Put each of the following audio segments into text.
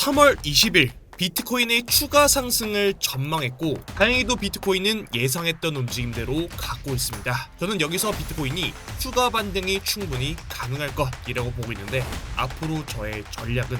3월 20일 비트코인의 추가 상승을 전망했고 다행히도 비트코인은 예상했던 움직임대로 가고 있습니다. 저는 여기서 비트코인이 추가 반등이 충분히 가능할 것이라고 보고 있는데 앞으로 저의 전략은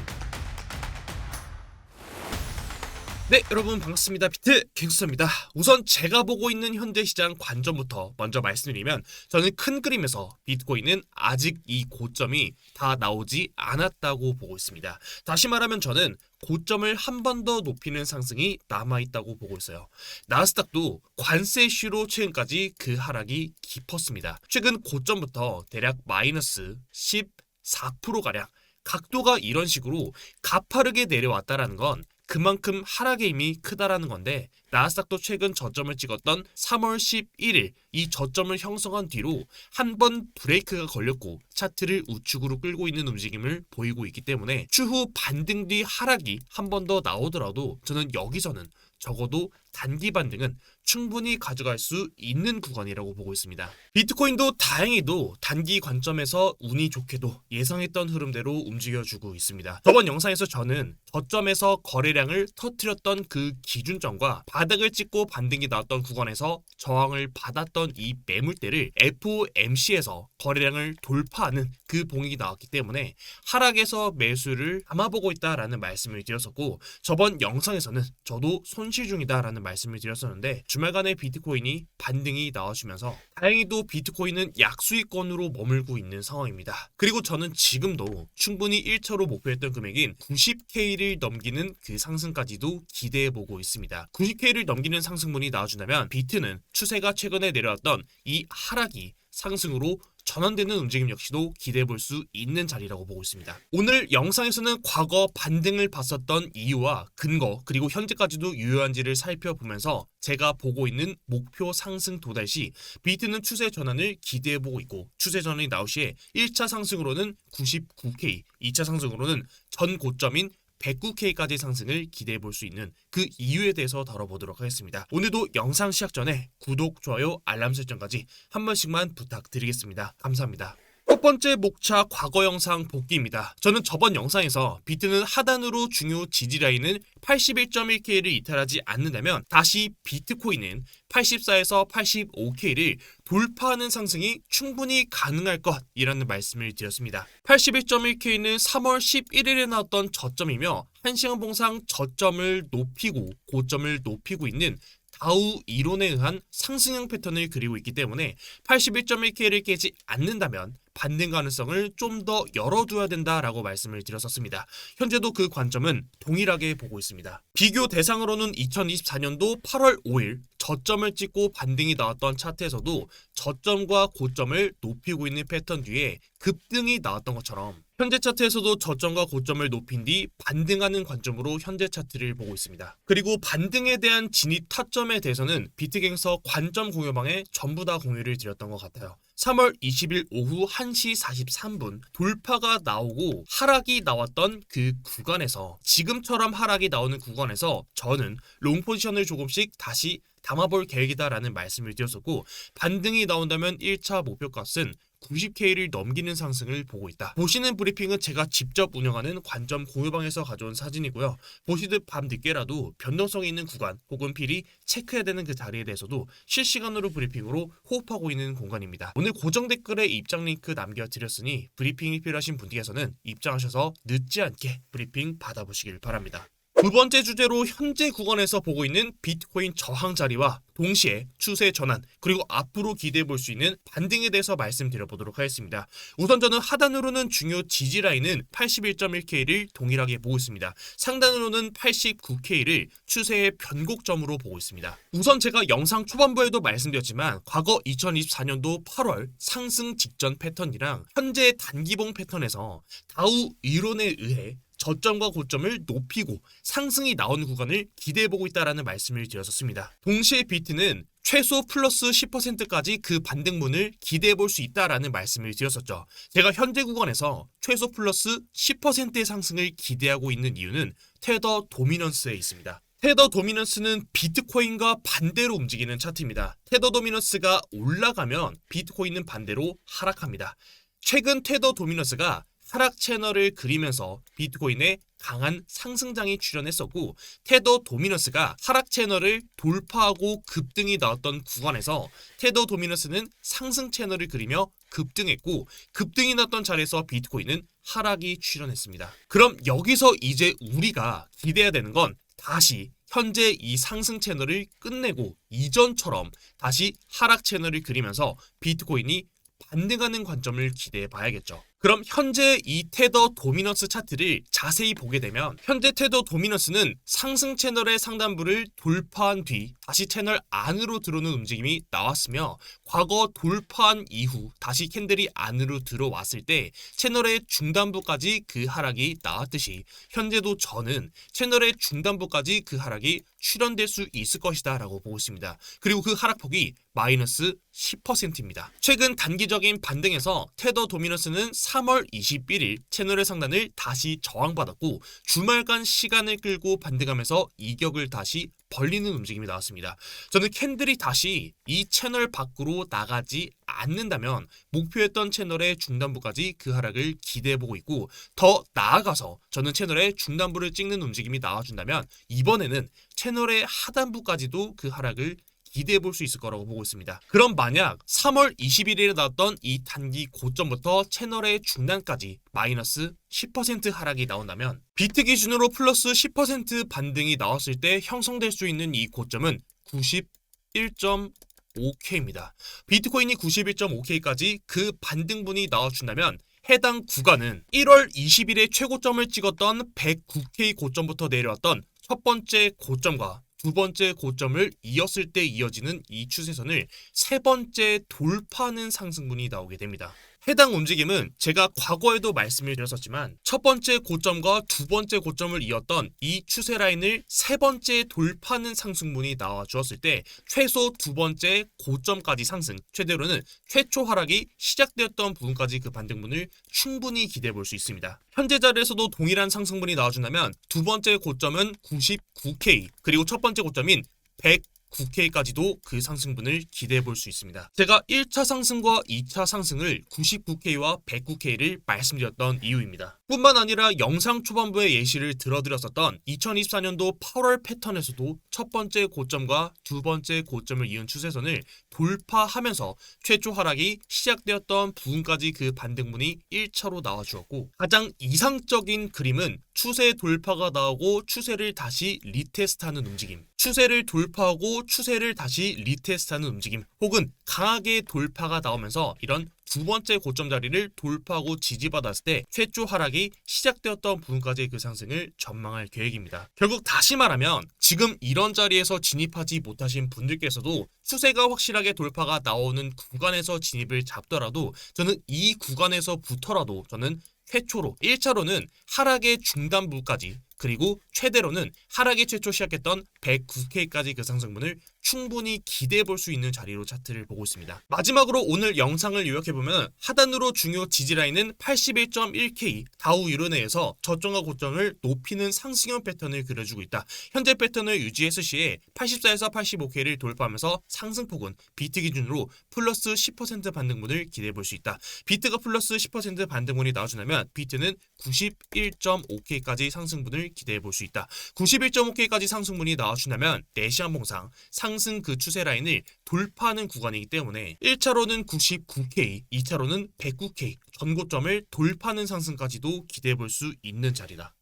네, 여러분 반갑습니다. 비트 갱스터입니다. 우선 제가 보고 있는 현재 시장 관점부터 먼저 말씀드리면 저는 큰 그림에서 비트코인은 아직 이 고점이 다 나오지 않았다고 보고 있습니다. 다시 말하면 저는 고점을 한 번 더 높이는 상승이 남아있다고 보고 있어요. 나스닥도 관세 이슈로 최근까지 그 하락이 깊었습니다. 최근 고점부터 대략 마이너스 14%가량 각도가 이런 식으로 가파르게 내려왔다라는 건 그만큼 하락의 힘이 크다라는 건데 나스닥도 최근 저점을 찍었던 3월 11일 이 저점을 형성한 뒤로 한 번 브레이크가 걸렸고 차트를 우측으로 끌고 있는 움직임을 보이고 있기 때문에 추후 반등 뒤 하락이 한 번 더 나오더라도 저는 여기서는 적어도 단기 반등은 충분히 가져갈 수 있는 구간이라고 보고 있습니다. 비트코인도 다행히도 단기 관점에서 운이 좋게도 예상했던 흐름대로 움직여주고 있습니다. 저번 영상에서 저는 저점에서 거래량을 터트렸던 그 기준점과 바닥을 찍고 반등이 나왔던 구간에서 저항을 받았던 이 매물대를 FOMC에서 거래량을 돌파하는 그 봉익이 나왔기 때문에 하락에서 매수를 담아보고 있다라는 말씀을 드렸었고 저번 영상에서는 저도 손실 중이다라는 말씀을 드렸었는데 주말간에 비트코인이 반등이 나와주면서 다행히도 비트코인은 약수익권으로 머물고 있는 상황입니다. 그리고 저는 지금도 충분히 1차로 목표했던 금액인 90K를 넘기는 그 상승까지도 기대해보고 있습니다. 90K를 넘기는 상승분이 나와준다면 비트는 추세가 최근에 내려왔던 이 하락이 상승으로 전환되는 움직임 역시도 기대해 볼 수 있는 자리라고 보고 있습니다. 오늘 영상에서는 과거 반등을 봤었던 이유와 근거 그리고 현재까지도 유효한지를 살펴보면서 제가 보고 있는 목표 상승 도달 시 비트는 추세 전환을 기대해 보고 있고 추세 전환이 나올 시에 1차 상승으로는 99K, 2차 상승으로는 전 고점인 109K까지 상승을 기대해 볼 수 있는 그 이유에 대해서 다뤄보도록 하겠습니다. 오늘도 영상 시작 전에 구독, 좋아요, 알람 설정까지 한 번씩만 부탁드리겠습니다. 감사합니다. 첫 번째 목차 과거 영상 복귀입니다. 저는 저번 영상에서 비트는 하단으로 중요 지지 라인은 81.1K를 이탈하지 않는다면 다시 비트코인은 84에서 85K를 돌파하는 상승이 충분히 가능할 것이라는 말씀을 드렸습니다. 81.1K는 3월 11일에 나왔던 저점이며 1시간 봉상 저점을 높이고 고점을 높이고 있는 다우 이론에 의한 상승형 패턴을 그리고 있기 때문에 81.1K를 깨지 않는다면 반등 가능성을 좀 더 열어둬야 된다라고 말씀을 드렸었습니다. 현재도 그 관점은 동일하게 보고 있습니다. 비교 대상으로는 2024년도 8월 5일 저점을 찍고 반등이 나왔던 차트에서도 저점과 고점을 높이고 있는 패턴 뒤에 급등이 나왔던 것처럼 현재 차트에서도 저점과 고점을 높인 뒤 반등하는 관점으로 현재 차트를 보고 있습니다. 그리고 반등에 대한 진입 타점에 대해서는 비트갱서 관점 공유방에 전부 다 공유를 드렸던 것 같아요. 3월 20일 오후 1시 43분 돌파가 나오고 하락이 나왔던 그 구간에서 지금처럼 하락이 나오는 구간에서 저는 롱 포지션을 조금씩 다시 담아볼 계획이다라는 말씀을 드렸었고 반등이 나온다면 1차 목표값은 90K를 넘기는 상승을 보고 있다. 보시는 브리핑은 제가 직접 운영하는 관점 공유방에서 가져온 사진이고요. 보시듯 밤 늦게라도 변동성이 있는 구간 혹은 필이 체크해야 되는 그 자리에 대해서도 실시간으로 브리핑으로 호흡하고 있는 공간입니다. 오늘 고정 댓글에 입장 링크 남겨드렸으니 브리핑이 필요하신 분께서는 입장하셔서 늦지 않게 브리핑 받아보시길 바랍니다. 두 번째 주제로 현재 구간에서 보고 있는 비트코인 저항 자리와 동시에 추세 전환 그리고 앞으로 기대해 볼 수 있는 반등에 대해서 말씀드려 보도록 하겠습니다. 우선 저는 하단으로는 중요 지지 라인은 81.1K를 동일하게 보고 있습니다. 상단으로는 89K를 추세의 변곡점으로 보고 있습니다. 우선 제가 영상 초반부에도 말씀드렸지만 과거 2024년도 8월 상승 직전 패턴이랑 현재 단기봉 패턴에서 다우 이론에 의해 저점과 고점을 높이고 상승이 나오는 구간을 기대해보고 있다라는 말씀을 드렸었습니다. 동시에 비트는 최소 플러스 10%까지 그 반등문을 기대해 볼 수 있다라는 말씀을 드렸었죠. 제가 현재 구간에서 최소 플러스 10%의 상승을 기대하고 있는 이유는 테더 도미넌스에 있습니다. 테더 도미넌스는 비트코인과 반대로 움직이는 차트입니다. 테더 도미넌스가 올라가면 비트코인은 반대로 하락합니다. 최근 테더 도미넌스가 하락 채널을 그리면서 비트코인의 강한 상승장이 출현했었고 테더 도미너스가 하락 채널을 돌파하고 급등이 나왔던 구간에서 테더 도미너스는 상승 채널을 그리며 급등했고 급등이 났던 자리에서 비트코인은 하락이 출현했습니다. 그럼 여기서 이제 우리가 기대해야 되는 건 다시 현재 이 상승 채널을 끝내고 이전처럼 다시 하락 채널을 그리면서 비트코인이 반등하는 관점을 기대해 봐야겠죠. 그럼 현재 이 테더 도미너스 차트를 자세히 보게 되면 현재 테더 도미너스는 상승 채널의 상단부를 돌파한 뒤 다시 채널 안으로 들어오는 움직임이 나왔으며 과거 돌파한 이후 다시 캔들이 안으로 들어왔을 때 채널의 중단부까지 그 하락이 나왔듯이 현재도 저는 채널의 중단부까지 그 하락이 출현될 수 있을 것이다 라고 보고 있습니다. 그리고 그 하락폭이 마이너스 10%입니다. 최근 단기적인 반등에서 테더 도미너스는 3월 21일 채널의 상단을 다시 저항받았고 주말간 시간을 끌고 반등하면서 이격을 다시 벌리는 움직임이 나왔습니다. 저는 캔들이 다시 이 채널 밖으로 나가지 않는다면 목표했던 채널의 중단부까지 그 하락을 기대해보고 있고 더 나아가서 저는 채널의 중단부를 찍는 움직임이 나와준다면 이번에는 채널의 하단부까지도 그 하락을 기대해 볼 수 있을 거라고 보고 있습니다. 그럼 만약 3월 21일에 나왔던 이 단기 고점부터 채널의 중단까지 마이너스 10% 하락이 나온다면 비트 기준으로 플러스 10% 반등이 나왔을 때 형성될 수 있는 이 고점은 91.5K입니다. 비트코인이 91.5K까지 그 반등분이 나와준다면 해당 구간은 1월 20일에 최고점을 찍었던 109K 고점부터 내려왔던 첫 번째 고점과 두 번째 고점을 이었을 때 이어지는 이 추세선을 세 번째 돌파하는 상승분이 나오게 됩니다. 해당 움직임은 제가 과거에도 말씀을 드렸었지만 첫 번째 고점과 두 번째 고점을 이었던 이 추세 라인을 세 번째 돌파하는 상승분이 나와 주었을 때 최소 두 번째 고점까지 상승, 최대로는 최초 하락이 시작되었던 부분까지 그 반등분을 충분히 기대해 볼 수 있습니다. 현재 자리에서도 동일한 상승분이 나와준다면 두 번째 고점은 99K 그리고 첫 번째 고점인 100 9K까지도 그 상승분을 기대해 볼 수 있습니다. 제가 1차 상승과 2차 상승을 99K와 109K를 말씀드렸던 이유입니다. 뿐만 아니라 영상 초반부의 예시를 들어드렸었던 2024년도 8월 패턴에서도 첫 번째 고점과 두 번째 고점을 이은 추세선을 돌파하면서 최초 하락이 시작되었던 부분까지 그 반등분이 1차로 나와주었고 가장 이상적인 그림은 추세 돌파가 나오고 추세를 다시 리테스트하는 움직임 추세를 돌파하고 추세를 다시 리테스트하는 움직임 혹은 강하게 돌파가 나오면서 이런 두 번째 고점 자리를 돌파하고 지지받았을 때 최초 하락이 시작되었던 부분까지의 그 상승을 전망할 계획입니다. 결국 다시 말하면 지금 이런 자리에서 진입하지 못하신 분들께서도 추세가 확실하게 돌파가 나오는 구간에서 진입을 잡더라도 저는 이 구간에서부터라도 저는 최초로 1차로는 하락의 중단부까지 그리고 최대로는 하락이 최초 시작했던 109K까지 그 상승분을 충분히 기대해 볼 수 있는 자리로 차트를 보고 있습니다. 마지막으로 오늘 영상을 요약해 보면 하단으로 중요 지지 라인은 81.1K 다우 유로내에서 저점과 고점을 높이는 상승형 패턴을 그려주고 있다. 현재 패턴을 유지했을 시에 84에서 85K를 돌파하면서 상승폭은 비트 기준으로 플러스 10% 반등분을 기대해 볼 수 있다. 비트가 플러스 10% 반등분이 나와준다면 비트는 91.5K까지 상승분을 기대해 볼 수 있다. 91.5K까지 상승분이 나와준다면 4시간 봉상 상승 그 추세 라인을 돌파하는 구간이기 때문에 1차로는 99K, 2차로는 109K 전고점을 돌파하는 상승까지도 기대해 볼 수 있는 자리다.